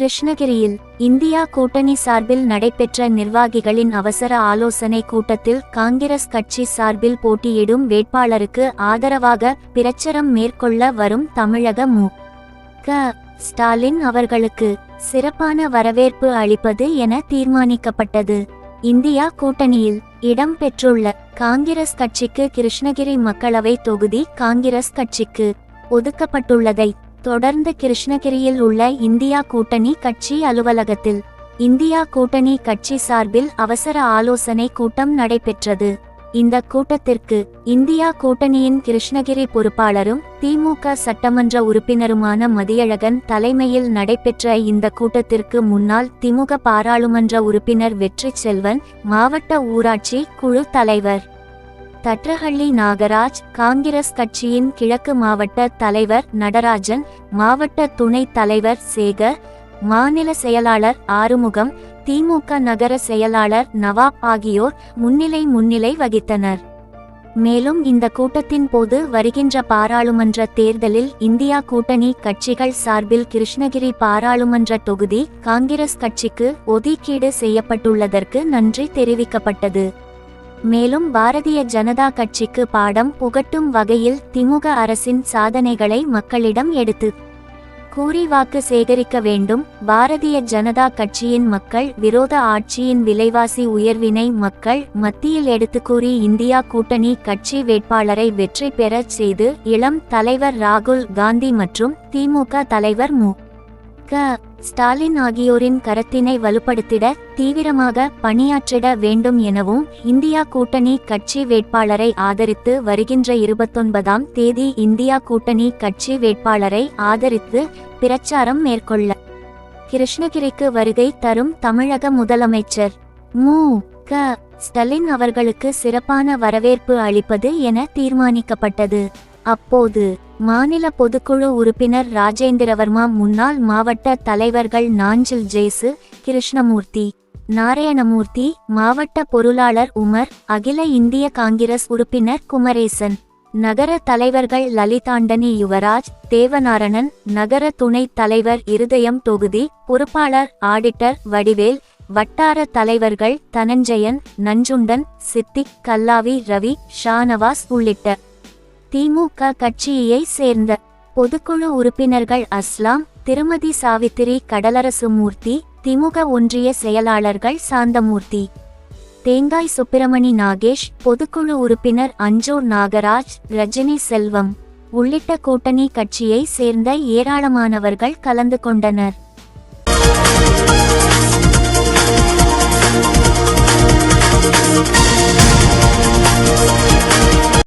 கிருஷ்ணகிரியில் இந்தியா கூட்டணி சார்பில் நடைபெற்ற நிர்வாகிகளின் அவசர ஆலோசனை கூட்டத்தில் காங்கிரஸ் கட்சி சார்பில் போட்டியிடும் வேட்பாளருக்கு ஆதரவாக பிரச்சாரம் மேற்கொள்ள வரும் தமிழக மு. க. ஸ்டாலின் அவர்களுக்கு சிறப்பான வரவேற்பு அளிப்பது என தீர்மானிக்கப்பட்டது. இந்தியா கூட்டணியில் இடம் பெற்றுள்ள காங்கிரஸ் கட்சிக்கு கிருஷ்ணகிரி மக்களவை தொகுதி காங்கிரஸ் கட்சிக்கு ஒதுக்கப்பட்டுள்ளதை தொடர்ந்து கிருஷ்ணகிரியில் உள்ள இந்தியா கூட்டணி கட்சி அலுவலகத்தில். இந்தியா கூட்டணி கட்சி சார்பில் அவசர ஆலோசனை கூட்டம் நடைபெற்றது. இந்த கூட்டத்திற்கு இந்தியா கூட்டணியின் கிருஷ்ணகிரி பொறுப்பாளரும் திமுக சட்டமன்ற உறுப்பினருமான மதியழகன் தலைமையில் நடைபெற்ற இந்த கூட்டத்திற்கு முன்னாள் திமுக பாராளுமன்ற உறுப்பினர் வெற்றி செல்வன் மாவட்ட ஊராட்சி குழு தலைவர். தட்ரஹள்ளி நாகராஜ் காங்கிரஸ் கட்சியின் கிழக்கு மாவட்ட தலைவர் நடராஜன் மாவட்ட துணைத் தலைவர் சேகர் மாநில செயலாளர் ஆறுமுகம் திமுக நகர செயலாளர் நவாப் ஆகியோர் முன்னிலை முன்னிலை வகித்தனர். மேலும் இந்த கூட்டத்தின் போது வருகின்ற பாராளுமன்ற தேர்தலில் இந்தியா கூட்டணி கட்சிகள் சார்பில் கிருஷ்ணகிரி பாராளுமன்ற தொகுதி காங்கிரஸ் கட்சிக்கு ஒதுக்கீடு செய்யப்பட்டுள்ளதற்கு நன்றி தெரிவிக்கப்பட்டது. மேலும் பாரதிய ஜனதா கட்சிக்கு பாடம் புகட்டும் வகையில் திமுக அரசின் சாதனைகளை மக்களிடம் எடுத்து கூறி வாக்கு சேகரிக்க வேண்டும். பாரதிய ஜனதா கட்சியின் மக்கள் விரோத ஆட்சியின் விலைவாசி உயர்வினை மக்கள் மத்தியில் எடுத்து கூறி இந்தியா கூட்டணி கட்சி வேட்பாளரை வெற்றி பெறச் செய்து இளம் தலைவர் ராகுல் காந்தி மற்றும் திமுக தலைவர் மு. க ஸ்டாலின் ஆகியோரின் கரத்தினை வலுப்படுத்திட தீவிரமாக பணியாற்றிட வேண்டும் எனவும் இந்தியா கூட்டணி கட்சி வேட்பாளரை ஆதரித்து வருகின்ற இருபத்தொன்பதாம் தேதி இந்தியா கூட்டணி கட்சி வேட்பாளரை ஆதரித்து பிரச்சாரம் மேற்கொள்ள கிருஷ்ணகிரிக்கு வருகை தரும் தமிழக முதலமைச்சர். மு. க. ஸ்டாலின் அவர்களுக்கு சிறப்பான வரவேற்பு அளிப்பது என தீர்மானிக்கப்பட்டது. அப்போது மாநில பொதுக்குழு உறுப்பினர் ராஜேந்திரவர்மா முன்னாள் மாவட்ட தலைவர்கள் நாஞ்சில் ஜேசு கிருஷ்ணமூர்த்தி நாராயணமூர்த்தி மாவட்ட பொருளாளர் உமர் அகில இந்திய காங்கிரஸ் உறுப்பினர் குமரேசன் நகர தலைவர்கள் லலிதாண்டனி யுவராஜ் தேவநாரணன் நகர துணைத் தலைவர் இருதயம் தொகுதி பொறுப்பாளர் ஆடிட்டர் வடிவேல் வட்டார தலைவர்கள் தனஞ்சயன் நஞ்சுண்டன் சித்திக் கல்லாவி ரவி ஷானவாஸ் உள்ளிட்ட திமுக கட்சியை சேர்ந்த பொதுக்குழு உறுப்பினர்கள் அஸ்லாம் திருமதி சாவித்திரி கடலரசு மூர்த்தி திமுக ஒன்றிய செயலாளர்கள் சாந்தமூர்த்தி. தேங்காய் சுப்பிரமணி நாகேஷ் பொதுக்குழு உறுப்பினர் அஞ்சூர் நாகராஜ் ரஜினி செல்வம். உள்ளிட்ட கூட்டணி கட்சியை சேர்ந்த ஏராளமானவர்கள் கலந்து கொண்டனர்.